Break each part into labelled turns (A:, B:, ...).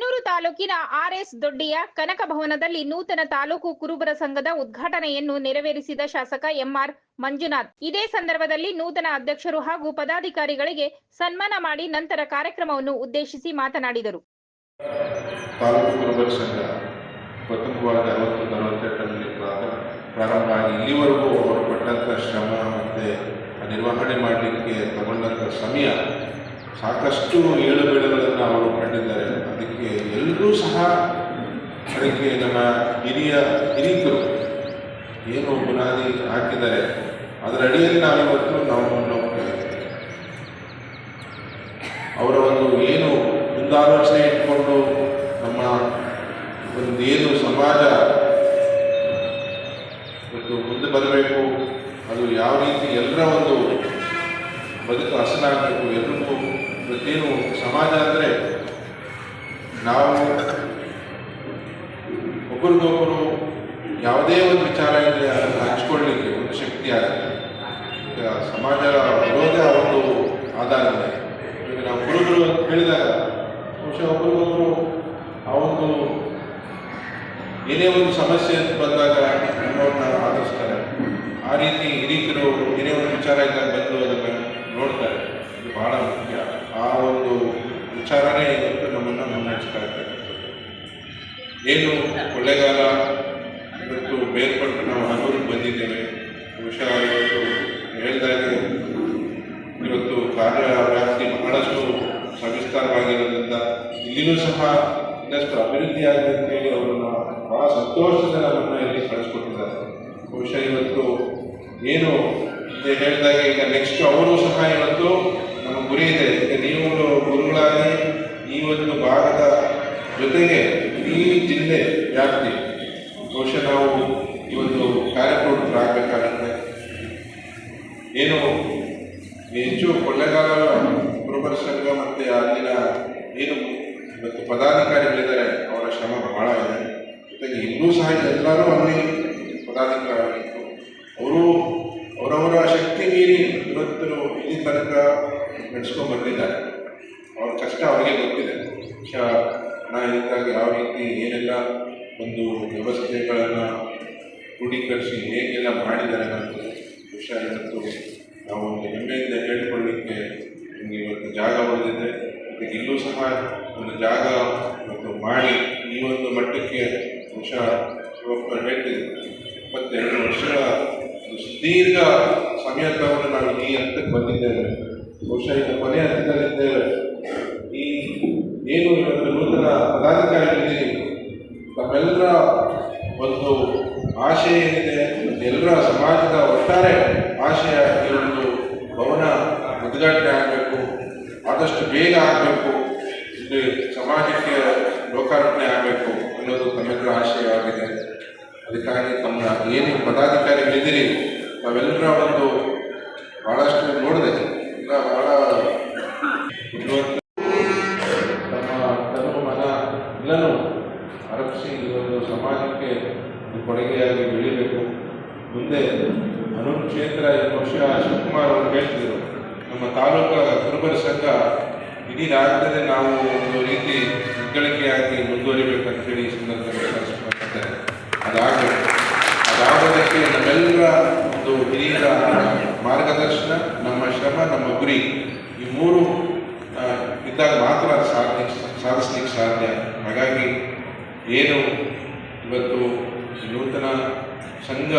A: ಹನೂರು ತಾಲೂಕಿನ ಆರ್ಎಸ್ ದೊಡ್ಡಿಯ ಕನಕ ಭವನದಲ್ಲಿ ನೂತನ ತಾಲೂಕು ಕುರುಬರ ಸಂಘದ ಉದ್ಘಾಟನೆಯನ್ನು ನೆರವೇರಿಸಿದ ಶಾಸಕ ಎಂಆರ್ ಮಂಜುನಾಥ್. ಇದೇ ಸಂದರ್ಭದಲ್ಲಿ ನೂತನ ಅಧ್ಯಕ್ಷರು ಹಾಗೂ ಪದಾಧಿಕಾರಿಗಳಿಗೆ ಸನ್ಮಾನ ಮಾಡಿ ನಂತರ ಕಾರ್ಯಕ್ರಮವನ್ನು ಉದ್ದೇಶಿಸಿ ಮಾತನಾಡಿದರು.
B: ನಿರ್ವಹಣೆ ಮಾಡಲಿಕ್ಕೆ ತಗೊಂಡಂಥ ಸಮಯ ಸಾಕಷ್ಟು ಅವರು ಕಂಡಿದ್ದಾರೆ. ಅದಕ್ಕೆ ಎಲ್ಲರೂ ಸಹ ಅದಕ್ಕೆ ನಮ್ಮ ಹಿರಿಯ ಹಿರಿಕರು ಏನು ಬುನಾದಿ ಹಾಕಿದ್ದಾರೆ, ಅದರ ಅಡಿಯಲ್ಲಿ ನಾವಿವತ್ತು ನಾವು ಮುನ್ನೋಗ್ತಾ ಅವರ ಒಂದು ಏನು ಮುಂದಾಲೋಚನೆ ಇಟ್ಕೊಂಡು ನಮ್ಮ ಒಂದು ಏನು ಸಮಾಜ ಇವತ್ತು ಮುಂದೆ ಬರಬೇಕು, ಅದು ಯಾವ ರೀತಿ ಎಲ್ಲರ ಒಂದು ಬದುಕು ಹಸನಾಗಬೇಕು ಎಲ್ರಿಗೂ ಇವತ್ತೇನು ಸಮಾಜ ನಾವು ಒಬ್ಬರಿಗೊಬ್ಬರು ಯಾವುದೇ ಒಂದು ವಿಚಾರ ಇದ್ರೆ ಅದನ್ನು ಹಂಚ್ಕೊಳ್ಳಿಕ್ಕೆ ಒಂದು ಶಕ್ತಿ ಆಗುತ್ತೆ. ಈಗ ಸಮಾಜ ವಿರೋಧ ಒಂದು ಆಧಾರ ಇದೆ. ಈಗ ನಾವು ಗುರುಗಳು ಅಂತ ಹೇಳಿದಾಗ ಬಹುಶಃ ಒಬ್ಬರಿಗೊಬ್ಬರು ಆ ಒಂದು ಏನೇ ಒಂದು ಸಮಸ್ಯೆ ಅಂತ ಬಂದಾಗ ನಮ್ಮವ್ರನ್ನ ಆಧರಿಸ್ತಾರೆ. ಆ ರೀತಿ ಹಿರಿಕರು ಏನೇ ಒಂದು ವಿಚಾರ ಇದ್ದಾಗ ಬಂದು ಅದನ್ನು ನೋಡ್ತಾರೆ. ಇದು ಬಹಳ ಮುಖ್ಯ. ಆ ಒಂದು ವಿಚಾರನೇ ಏನು ಕೊಳ್ಳೆಗಾಲ ಇವತ್ತು ಬೇರ್ಪಟ್ಟು ನಾವು ಹನೂರಿಗೆ ಬಂದಿದ್ದೇವೆ. ಬಹುಶಃ ಇವತ್ತು ಹೇಳಿದಾಗೆ ಇವತ್ತು ಕಾರ್ಯ ವ್ಯಾಪ್ತಿ ಬಹಳಷ್ಟು ಸವಿಸ್ತಾರವಾಗಿರೋದ್ರಿಂದ ಇಲ್ಲಿಯೂ ಸಹ ಇನ್ನಷ್ಟು ಅಭಿವೃದ್ಧಿ ಆಗಿದೆ ಅಂತೇಳಿ ಅವರನ್ನು ಬಹಳ ಸಂತೋಷದಿಂದ ನಮ್ಮನ್ನು ಇಲ್ಲಿ ಕಳಿಸ್ಕೊಟ್ಟಿದ್ದಾರೆ. ಬಹುಶಃ ಇವತ್ತು ಏನು ಹೇಳಿದಾಗ ಈಗ ನೆಕ್ಸ್ಟ್ ಅವರು ಸಹ ಇವತ್ತು ನಮ್ಮ ಗುರಿ ಇದೆ. ಈಗ ನೀವು ಗುರುಗಳಾಗಿ ಈ ಒಂದು ಭಾಗದ ಜೊತೆಗೆ ಇಡೀ ಜಿಲ್ಲೆ ವ್ಯಾಪ್ತಿ ಬಹುಶಃ ನಾವು ಈ ಒಂದು ಆಗಬೇಕಾಗುತ್ತೆ ಏನು ಹೆಚ್ಚು ಕೊಳ್ಳೆಗಾಲ ಕುರುಬರ ಸಂಘ ಮತ್ತು ಅಲ್ಲಿನ ಏನು ಇವತ್ತು ಪದಾಧಿಕಾರಿಗಳಿದ್ದಾರೆ, ಅವರ ಶ್ರಮ ಬಹಳ ಇದೆ. ಜೊತೆಗೆ ಇನ್ನೂ ಸಹ ಎಲ್ಲರೂ ಅಲ್ಲಿ ಪದಾಧಿಕಾರಿಗಳು. ಅವರು ಅವರವರ ಶಕ್ತಿ ಮೀರಿ ಇವತ್ತು ಇಲ್ಲಿ ತನಕ ನಡೆಸ್ಕೊಂಡು ಬಂದಿದ್ದಾರೆ. ಅವ್ರ ಕಷ್ಟ ಅವರಿಗೆ ಗೊತ್ತಿದೆ. ಬಹುಶಃ ಇದಕ್ಕಾಗಿ ಯಾವ ರೀತಿ ಏನೆಲ್ಲ ಒಂದು ವ್ಯವಸ್ಥೆಗಳನ್ನು ಕ್ರೋಢೀಕರಿಸಿ ಹೇಗೆಲ್ಲ ಮಾಡಿದ್ದಾರೆ ಅನ್ನೋದು ವಿಷಯ ಇವತ್ತು ನಾವು ಒಂದು ಹೆಮ್ಮೆಯಿಂದ ಹೇಳಿಕೊಳ್ಳಲಿಕ್ಕೆ ನಿಮಗೆ ಇವತ್ತು ಜಾಗ ಉಳಿದಿದೆ. ಮತ್ತು ಇಲ್ಲೂ ಸಹ ಒಂದು ಜಾಗ ಇವತ್ತು ಮಾಡಿ ಈ ಒಂದು ಮಟ್ಟಕ್ಕೆ ಬಹುಶಃ ಶಿವಪ್ಪ ಹೇಳ್ತಿದ್ದೆ ಇಪ್ಪತ್ತೆರಡು ವರ್ಷಗಳ ಸುದೀರ್ಘ ಸಮಯ ನಾವು ಈ ಹಂತಕ್ಕೆ ಬಂದಿದ್ದೇವೆ. ಬಹುಶಃ ಈಗ ಕೊನೆ ಹಂತದಲ್ಲಿದ್ದೇವೆ ಈ ಏನು ಇವತ್ತು ನೂತನ ನಮ್ಮೆಲ್ಲರ ಒಂದು ಆಶಯ ಏನಿದೆ, ಎಲ್ಲರ ಸಮಾಜದ ಒಟ್ಟಾರೆ ಆಶಯ ಈ ಒಂದು ಭವನ ಉದ್ಘಾಟನೆ ಆಗಬೇಕು, ಆದಷ್ಟು ಬೇಗ ಆಗಬೇಕು, ಇಲ್ಲಿ ಸಮಾಜಕ್ಕೆ ಲೋಕಾರ್ಪಣೆ ಆಗಬೇಕು ಅನ್ನೋದು ತಮ್ಮೆಲ್ಲರ ಆಶಯವಾಗಿದೆ ಅದಕ್ಕಾಗಿ ತಮ್ಮ ಏನು ಪದಾಧಿಕಾರಿಗಳಿದ್ದೀರಿ, ತಾವೆಲ್ಲರ ಒಂದು ಭಾಳಷ್ಟು ನೋಡಿದೆ. ಹೆಗ್ಗಳಿಕೆಯಾಗಿ ಮುಂದುವರಿಬೇಕಂತ ಹೇಳಿ ಈ ಸಂದರ್ಭದಲ್ಲಿ ಕಳಿಸ್ಕೊಳ್ತಾರೆ ಅದಾಗಬೇಕು ಅದಾಗೋದಕ್ಕೆ ನಮ್ಮೆಲ್ಲರ ಒಂದು ಹಿರಿಯರ ಮಾರ್ಗದರ್ಶನ, ನಮ್ಮ ಶ್ರಮ, ನಮ್ಮ ಗುರಿ, ಈ ಮೂರು ಇದ್ದಾಗ ಮಾತ್ರ ಸಾಧನೆ ಸಾಧಿಸ್ಲಿಕ್ಕೆ ಸಾಧ್ಯ. ಹಾಗಾಗಿ ಏನು ಇವತ್ತು ನೂತನ ಸಂಘ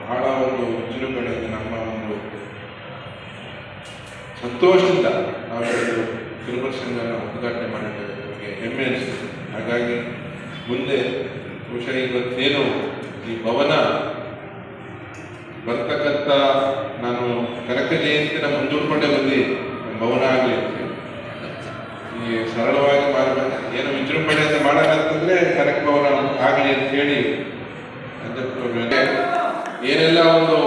B: ಬಹಳ ಒಂದು ವಿಜೃಂಭಣೆಯಿಂದ ನಮ್ಮ ಒಂದು ಸಂತೋಷದಿಂದ ನಾವು ತಿರುಮಲ ಸಂಘನ ಉದ್ಘಾಟನೆ ಮಾಡಿದ್ದೇವೆ ಹೆಮ್ಮೆ ಅನಿಸ್ತದೆ ಹಾಗಾಗಿ ಮುಂದೆ ಬಹುಶಃ ಇವತ್ತೇನು ಈ ಭವನ ಬರ್ತಕ್ಕಂಥ ನಾನು ಕನಕ ಜಯಂತಿನ ಮುಂದೂಡ್ಕೊಂಡೇ ಬಂದು ಭವನ ಆಗಲಿ ಈ ಸರಳವಾಗಿ ಏನು ವಿಜೃಂಭಣೆಯಿಂದ ಮಾಡೋಣ ಅಂತಂದ್ರೆ ಕನಕ ಭವನ ಆಗಲಿ ಅಂತ ಹೇಳಿ ಏನೆಲ್ಲ ಒಂದು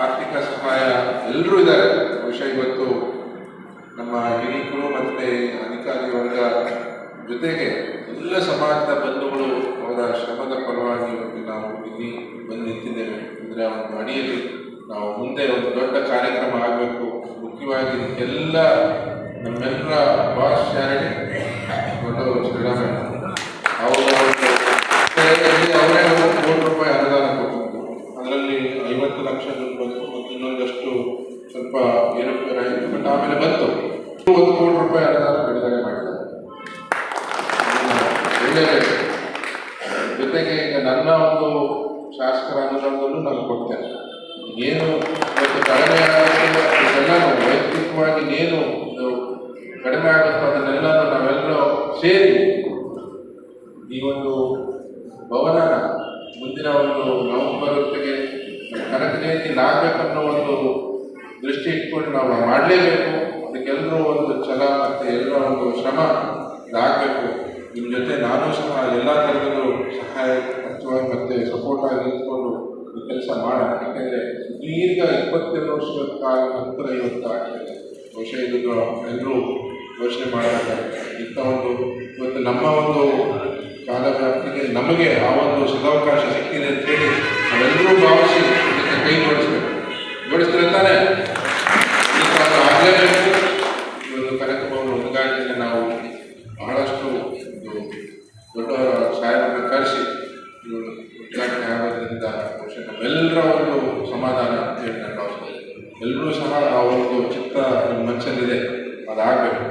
B: ಆರ್ಥಿಕ ಸಹಾಯ ಎಲ್ಲರೂ ಇದ್ದಾರೆ. ಬಹುಶಃ ಇವತ್ತು ನಮ್ಮ ವರ್ಗ ಜೊತೆಗೆ ಎಲ್ಲ ಸಮಾಜದ ಬಂಧುಗಳು ಅವರ ಶ್ರಮದ ಪರವಾಗಿ ನಾವು ಇಲ್ಲಿ ಬಂದು ನಿಂತಿದ್ದೇವೆ. ಅಂದರೆ ಒಂದು ಅಡಿಯಲ್ಲಿ ನಾವು ಮುಂದೆ ಒಂದು ದೊಡ್ಡ ಕಾರ್ಯಕ್ರಮ ಆಗಬೇಕು. ಮುಖ್ಯವಾಗಿ ಎಲ್ಲ ನಮ್ಮೆಲ್ಲರ ಭಾಷೆ ಯಾರೇ ದೊಡ್ಡ ಕೊಡಲೇಬೇಕು ಜೊತೆಗೆ ಈಗ ನನ್ನ ಒಂದು ಶಾಸಕರ ನಾನು ಕೊಡ್ತೇನೆ ಏನು ಇವತ್ತು ಕಡಿಮೆ ಆಗುತ್ತೆ ಇದೆಲ್ಲನೂ ವೈಯಕ್ತಿಕವಾಗಿ ಏನು ಕಡಿಮೆ ಆಗುತ್ತೋ ಅದನ್ನೆಲ್ಲನೂ ನಾವೆಲ್ಲರೂ ಸೇರಿ ಈ ಒಂದು ಭವನನ ಮುಂದಿನ ಒಂದು ನವೆಂಬರ್ ಹೊತ್ತಿಗೆ ಕನಕ ಜಯಂತಿ ಆಗಬೇಕನ್ನೋ ಒಂದು ದೃಷ್ಟಿ ಇಟ್ಕೊಂಡು ನಾವು ಮಾಡಲೇಬೇಕು. ಅದಕ್ಕೆಲ್ಲರೂ ಒಂದು ಛಲ ಮತ್ತು ಎಲ್ಲರೂ ಒಂದು ಶ್ರಮ ಇದಾಗಬೇಕು. ನಿಮ್ಮ ಜೊತೆ ನಾನು ಸಹ ಎಲ್ಲ ಥರದಲ್ಲೂ ಸಹಾಯ ಹಂಚುವಾಗಿ ಮತ್ತೆ ಸಪೋರ್ಟ್ ಆಗಿ ನಿಂತ್ಕೊಂಡು ಕೆಲಸ ಮಾಡೋಣ. ಯಾಕೆಂದರೆ ದೀರ್ಘ ಇಪ್ಪತ್ತೆರಡು ವರ್ಷದ ಕಾಲ ನಂತರ ಇವತ್ತು ಆಗ್ತದೆ ಬಹುಶಃ ಇದನ್ನು ಎಲ್ಲರೂ ಯೋಚನೆ ಮಾಡಬೇಕಾಗುತ್ತೆ ಇಂಥ ಒಂದು ಇವತ್ತು ನಮ್ಮ ಒಂದು ಕಾಲ ನಮಗೆ ಆ ಒಂದು ಸದಾವಕಾಶ ಸಿಕ್ಕಿದೆ ಅಂತ ಹೇಳಿ ನಾವೆಲ್ಲರೂ ಭಾವಿಸಿ ಇದಕ್ಕೆ ಕೈ ಜೋಡಿಸ್ಬೇಕು. ಜೋಡಿಸ್ತಾರೆ ತಾನೇ. ಉದ್ಘಾಟನೆ ಈ ಒಂದು ಕನಕ ಭವನ ನಾವು ಬಹಳಷ್ಟು ಒಂದು ದೊಡ್ಡ ಸಾಹೇಬರನ್ನ ಕರೆಸಿ ಈ ಒಂದು ಉದ್ಘಾಟನೆ ಆಗೋದ್ರಿಂದ ಬಹುಶಃ ನಮ್ಮೆಲ್ಲರ ಒಂದು ಸಮಾಧಾನ ಅಂತ ಹೇಳಿ ನಾನು ಭಾವಿಸ್ತೇನೆ ಎಲ್ಲರೂ ಸಹ ಆ ಒಂದು ಚಿತ್ತ ನಿಮ್ಮ ಮನಸ್ಸಲ್ಲಿದೆ ಅದಾಗಬೇಕು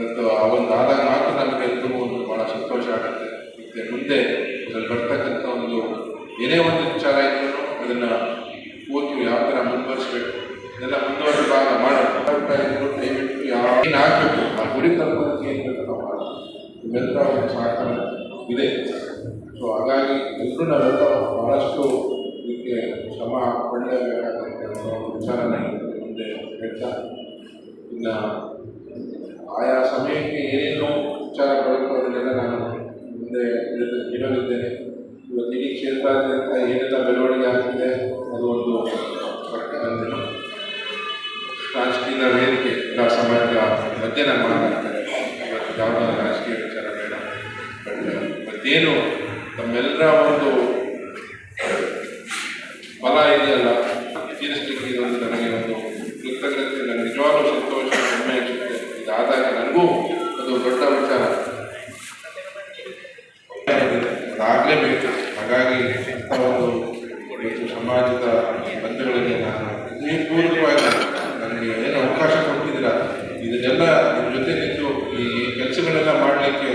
B: ಮತ್ತು ಆ ಒಂದು ಆದಾಗ ಮಾತ್ರ ನಮಗೆ ಎಲ್ರಿಗೂ ಒಂದು ಭಾಳ ಸಂತೋಷ ಆಗುತ್ತೆ ಮತ್ತು ಮುಂದೆ ಅದ್ರಲ್ಲಿ ಬರ್ತಕ್ಕಂಥ ಒಂದು ಏನೇ ಒಂದು ವಿಚಾರ ಇದ್ರೂ ಅದನ್ನು ಓದಿ ಯಾವ ಥರ ಮುಂದುವರಿಸ್ಬೇಕು, ಇದೆಲ್ಲ ಮುಂದುವರೆದ ಭಾಗ ಮಾಡೋಣ ಇದ್ರು ದಯವಿಟ್ಟು ಯಾವ ಏನು ಆಗಬೇಕು? ಆ ಗುರಿ ತಲುಪೋದಕ್ಕೆ ಏನು ಬೇಕು ನಾವು ಇವೆಲ್ಲ ಒಂದು ಸಹಕಾರ ಇದೆ. ಸೊ ಹಾಗಾಗಿ ಎಲ್ಲರೂ ನಾವೆಲ್ಲ ಬಹಳಷ್ಟು ಇದಕ್ಕೆ ಶ್ರಮ ಒಂದು ವಿಚಾರನ ಮುಂದೆ ಹೇಳ್ತಾ ಇನ್ನು ಆಯಾ ಸಮಯಕ್ಕೆ ಏನೇನು ವಿಚಾರ ಬರುತ್ತೋ ಅದನ್ನೆಲ್ಲ ನಾನು ಮುಂದೆ ಇಡ- ಇಡಲಿದ್ದೇನೆ ಕ್ಷೇತ್ರಾದ್ಯಂತ ಏನೆಲ್ಲ ಬೆಳವಣಿಗೆ ಆಗ್ತಿದೆ ಅದು ಒಂದು ರಾಜಕೀಯ ವೇದಿಕೆ ಸಮಾಜ ಮಧ್ಯೆ ನಾನು ಮಾತನಾಡ್ತೇನೆ ಇವತ್ತು ರಾಜಕೀಯ ವಿಚಾರ ಬೇಡ ಮತ್ತೇನು ತಮ್ಮೆಲ್ಲರ ಒಂದು ಫಲ ಇದೆಯಲ್ಲ ತೀರಿಸಲಿಕ್ಕೆ ಇದೊಂದು ನನಗೆ ಒಂದು ಕೃತಜ್ಞತೆ ನನಗೆ ನಿಜವಾಗ್ಲೂ ಸಂತೋಷ ಹೆಮ್ಮೆ ಅನಿಸುತ್ತೆ ಇದಾದಾಗ ನನಗೂ ಅದು ದೊಡ್ಡ ವಿಚಾರ. ಅದಾಗಲೇಬೇಕು ಹಾಗಾಗಿ ಒಂದು ಇವತ್ತು ಸಮಾಜದ ಬಂಧುಗಳಿಗೆ ನಾನು ಪೂರ್ವಕವಾಗಿ ನನಗೆ ಏನು ಅವಕಾಶ ಕೊಟ್ಟಿದ್ದೀರಾ? ಇದನ್ನೆಲ್ಲ ನಿಮ್ಮ ಜೊತೆ ನಿಂತು ಈ ಕೆಲಸಗಳೆಲ್ಲ ಮಾಡಲಿಕ್ಕೆ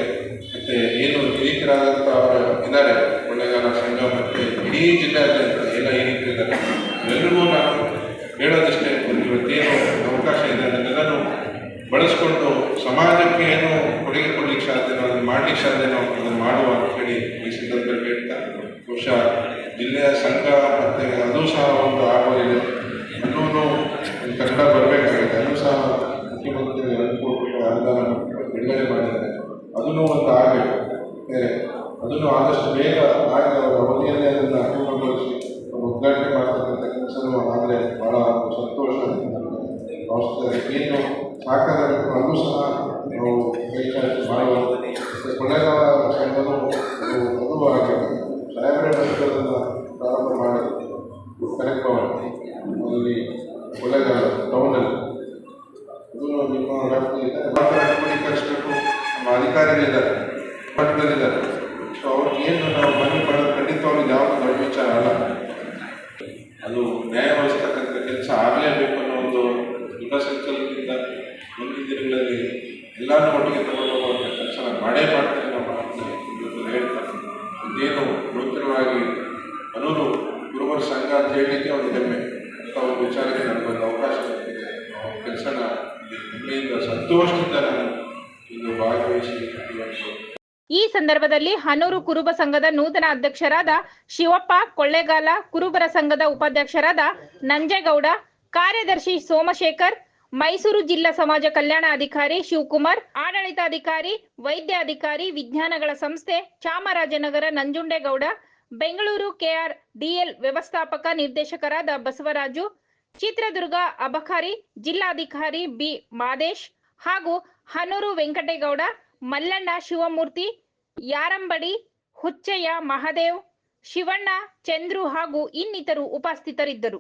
B: ಮತ್ತು ಏನು ಹಿರಿಕರಾದಂಥ ಅವರು ಇದ್ದಾರೆ. ಕೊಳ್ಳೇಗಾಲ ಸಂಘ ಮತ್ತು ಇಡೀ ಜಿಲ್ಲೆಯಾದ್ಯಂತ ಎಲ್ಲ ಹಿರಿಕರಿದ್ದಾರೆ ಎಲ್ಲರಿಗೂ ನಾನು ಹೇಳೋದಷ್ಟೇ ಇವತ್ತೇನು ಅವಕಾಶ ಇದೆ ಅದನ್ನೆಲ್ಲನೂ ಬಳಸ್ಕೊಂಡು ಸಮಾಜಕ್ಕೆ ಏನು ಕೊಡುಗೆ ಕೊಡ್ಲಿಕ್ಕೆ ಸಾಧ್ಯನೋ ಅದನ್ನು ಮಾಡ್ಲಿಕ್ಕೆ ಸಾಧ್ಯನೋ ಅದನ್ನು ಮಾಡುವ ಅಂತ ಹೇಳಿ ಈ ಸಂದರ್ಭದಲ್ಲಿ ಹೇಳ್ತಾ ಬಹುಶಃ ಜಿಲ್ಲೆಯ ಸಂಘ ಮತ್ತು ಅದು ಸಹ ಒಂದು ಆಗೋದಿದೆ ಅನ್ನೋದು ಒಂದು ಕನ್ನಡ ಬರಬೇಕಾಗಿದೆ ಅದು ಸಹ ಮುಖ್ಯಮಂತ್ರಿ ಅನುಕೂಲ ಅನುದಾನ ಬಿಡುಗಡೆ ಮಾಡಿದ್ದಾರೆ ಅದನ್ನು ಒಂದು ಆಗಬೇಕು ಬೇರೆ ಅದನ್ನು ಆದಷ್ಟು ಬೇಗ ಆಗಿ ಅವರ ಅವಧಿಯಲ್ಲೇ ಅದನ್ನು ಪೂರ್ಣಗೊಳಿಸಿ ಅವರು ಉದ್ಘಾಟನೆ ಮಾಡ್ತಕ್ಕಂಥ ಕೆಲಸನೂ ಆದರೆ ಭಾಳ ಒಂದು ಸಂತೋಷ ನನಗೆ ಭಾವಿಸ್ತಾರೆ ಏನು ಸಾಕಾಗಬೇಕು ಅದು ಸಹ ನಾವು ಕೈ ಚಾಚಿ ಮಾಡುವ ಕೊಳ್ಳೇಗಾಲ ಅದು ಆಗಬೇಕು ಸಾಹೇಬರ ಅದನ್ನು ಪ್ರಾರಂಭ ಮಾಡಿದ್ದು ಕನೆಕ್ಟ್ ಮಾಡಿ ಅಲ್ಲಿ ಕೊಳ್ಳೇಗಾಲ ಟೌನಲ್ಲಿ ಅದು ನಿಮ್ಮ ವ್ಯಾಪ್ತಿಯಿಂದ ಕ್ರೋಢೀಕರಿಸಬೇಕು ನಮ್ಮ ಅಧಿಕಾರಿಗಳಿದ್ದಾರೆ
A: ಈ ಸಂದರ್ಭದಲ್ಲಿ ಹನೂರು ಕುರುಬ ಸಂಘದ ನೂತನ ಅಧ್ಯಕ್ಷರಾದ ಶಿವಪ್ಪ ಕೊಳ್ಳೇಗಾಲ, ಕುರುಬರ ಸಂಘದ ಉಪಾಧ್ಯಕ್ಷರಾದ ನಂಜೇಗೌಡ, ಕಾರ್ಯದರ್ಶಿ ಸೋಮಶೇಖರ್, ಮೈಸೂರು ಜಿಲ್ಲಾ ಸಮಾಜ ಕಲ್ಯಾಣ ಅಧಿಕಾರಿ ಶಿವಕುಮಾರ್, ಆಡಳಿತಾಧಿಕಾರಿ ವೈದ್ಯ ಅಧಿಕಾರಿ ವಿಜ್ಞಾನಗಳ ಸಂಸ್ಥೆ ಚಾಮರಾಜನಗರ ನಂಜುಂಡೇಗೌಡ, ಬೆಂಗಳೂರು ಕೆಆರ್ ಡಿಎಲ್ ವ್ಯವಸ್ಥಾಪಕ ನಿರ್ದೇಶಕರಾದ ಬಸವರಾಜು, ಚಿತ್ರದುರ್ಗ ಅಬಕಾರಿ, ಜಿಲ್ಲಾಧಿಕಾರಿ ಬಿ ಮಾದೇಶ್ ಹಾಗೂ ಹನೂರು ವೆಂಕಟೇಗೌಡ ಮಲ್ಲಣ್ಣ ಶಿವಮೂರ್ತಿ ಯಾರಂಬಡಿ ಹುಚ್ಚಯ್ಯ ಮಹದೇವ್ ಶಿವಣ್ಣ ಚಂದ್ರು ಹಾಗೂ ಇನ್ನಿತರು ಉಪಸ್ಥಿತರಿದ್ದರು.